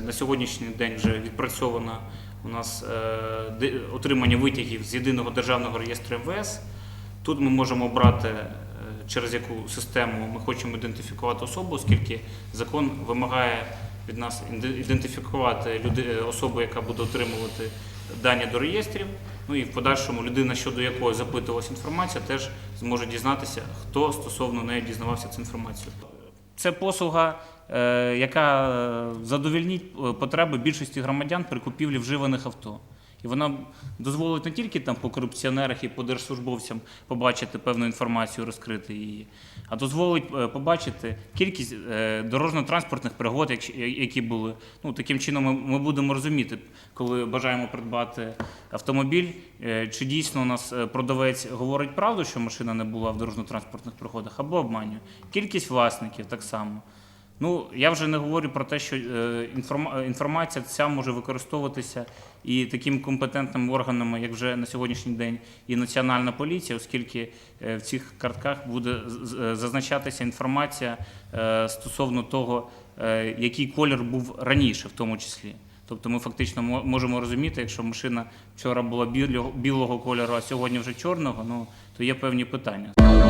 на сьогоднішній день вже відпрацьовано у нас е, отримання витягів з єдиного державного реєстру МВС. Тут ми можемо обрати, е, через яку систему ми хочемо ідентифікувати особу, оскільки закон вимагає від нас ідентифікувати е, особу, яка буде отримувати дані до реєстрів. Ну і в подальшому людина, щодо якої запитувалася інформація, теж зможе дізнатися, хто стосовно неї дізнавався цю інформацію. Це послуга, яка е, задовільнить е, потреби більшості громадян при купівлі вживаних авто. І вона дозволить не тільки там по корупціонерах і по держслужбовцям побачити певну інформацію, розкрити її, а дозволить е, побачити кількість е, дорожньо-транспортних пригод, які були. Ну таким чином ми, будемо розуміти, коли бажаємо придбати автомобіль, е, чи дійсно у нас е, продавець говорить правду, що машина не була в дорожньо-транспортних пригодах, або обманює. Кількість власників так само. Ну, я вже не говорю про те, що е, інформа- інформація ця може використовуватися і такими компетентними органами, як вже на сьогоднішній день, і Національна поліція, оскільки е, в цих картках буде е, зазначатися інформація стосовно того, який колір був раніше, в тому числі. Тобто ми фактично можемо розуміти, якщо машина вчора була білого кольору, а сьогодні вже чорного, ну то є певні питання.